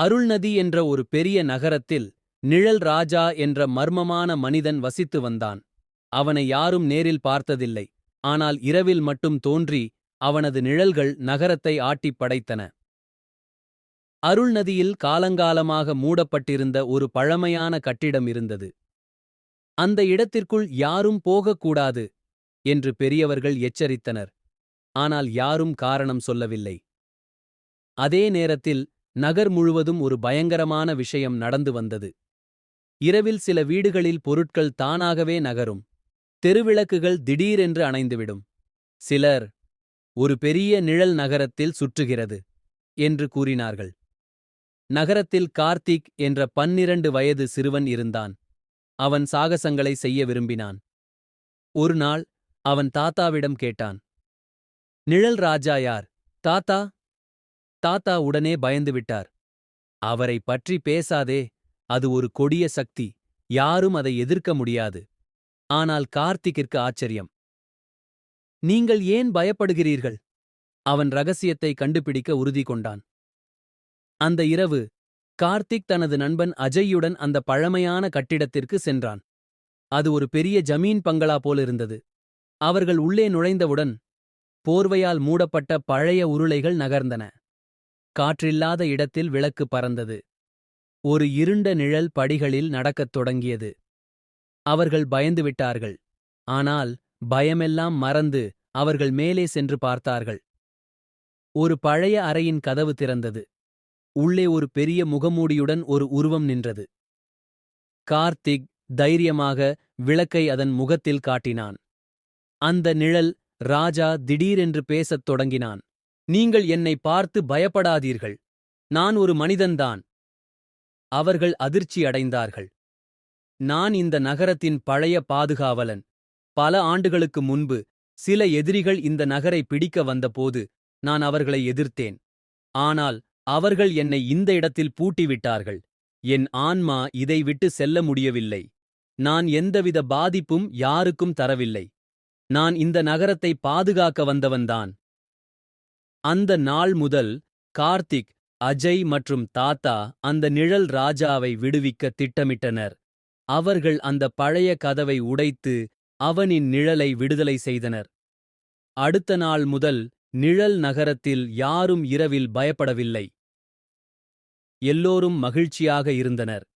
அருள்நதி என்ற ஒரு பெரிய நகரத்தில் நிழல் ராஜா என்ற மர்மமான மனிதன் வசித்து வந்தான். அவனை யாரும் நேரில் பார்த்ததில்லை. ஆனால் இரவில் மட்டும் தோன்றி அவனது நிழல்கள் நகரத்தை ஆட்டிப் படைத்தன. அருள்நதியில் காலங்காலமாக மூடப்பட்டிருந்த ஒரு பழமையான கட்டிடம் இருந்தது. அந்த இடத்திற்குள் யாரும் போகக்கூடாது என்று பெரியவர்கள் எச்சரித்தனர். ஆனால் யாரும் காரணம் சொல்லவில்லை. அதே நேரத்தில் நகர் முழுவதும் ஒரு பயங்கரமான விஷயம் நடந்து வந்தது. இரவில் சில வீடுகளில் பொருட்கள் தானாகவே நகரும். தெருவிளக்குகள் திடீரென்று அணைந்துவிடும். சிலர் ஒரு பெரிய நிழல் நகரத்தில் சுற்றுகிறது என்று கூறினார்கள். நகரத்தில் கார்த்திக் என்ற பன்னிரண்டு வயது சிறுவன் இருந்தான். அவன் சாகசங்களை செய்ய விரும்பினான். ஒரு நாள் அவன் தாத்தாவிடம் கேட்டான். நிழல் ராஜா யார்? தாத்தா தாத்தா உடனே பயந்துவிட்டார் அவரை பற்றி பேசாதே அது ஒரு கொடிய சக்தி யாரும் அதை எதிர்க்க முடியாது. ஆனால் கார்த்திக்கிற்கு ஆச்சரியம். நீங்கள் ஏன் பயப்படுகிறீர்கள்? அவன் ரகசியத்தை கண்டுபிடிக்க உறுதி கொண்டான். அந்த இரவு கார்த்திக் தனது நண்பன் அஜய்யுடன் அந்த பழமையான கட்டிடத்திற்கு சென்றான். அது ஒரு பெரிய ஜமீன் பங்களா போலிருந்தது. அவர்கள் உள்ளே நுழைந்தவுடன் போர்வையால் மூடப்பட்ட பழைய உருளைகள் நகர்ந்தன. காற்றில்லாத இடத்தில் விளக்கு பறந்தது. ஒரு இருண்ட நிழல் படிகளில் நடக்கத் தொடங்கியது. அவர்கள் பயந்துவிட்டார்கள் ஆனால் பயமெல்லாம் மறந்து அவர்கள் மேலே சென்று பார்த்தார்கள். ஒரு பழைய அறையின் கதவு திறந்தது. உள்ளே ஒரு பெரிய முகமூடியுடன் ஒரு உருவம் நின்றது. கார்த்திக் தைரியமாக விளக்கை அதன் முகத்தில் காட்டினான். அந்த நிழல் ராஜா திடீரென்று பேசத் தொடங்கினான். நீங்கள் என்னை பார்த்து பயப்படாதீர்கள். நான் ஒரு மனிதன்தான். அவர்கள் அதிர்ச்சி அடைந்தார்கள். நான் இந்த நகரத்தின் பழைய பாதுகாவலன். பல ஆண்டுகளுக்கு முன்பு சில எதிரிகள் இந்த நகரை பிடிக்க வந்தபோது நான் அவர்களை எதிர்த்தேன். ஆனால் அவர்கள் என்னை இந்த இடத்தில் பூட்டிவிட்டார்கள். என் ஆன்மா இதை விட்டு செல்ல முடியவில்லை. நான் எந்தவித பாதிப்பும் யாருக்கும் தரவில்லை. நான் இந்த நகரத்தை பாதுகாக்க வந்தவன்தான். அந்த நாள் முதல் கார்த்திக் அஜய் மற்றும் தாத்தா அந்த நிழல் ராஜாவை விடுவிக்க திட்டமிட்டனர். அவர்கள் அந்த பழைய கதவை உடைத்து அவனின் நிழலை விடுதலை செய்தனர். அடுத்த நாள் முதல் நிழல் நகரத்தில் யாரும் இரவில் பயப்படவில்லை. எல்லோரும் மகிழ்ச்சியாக இருந்தனர்.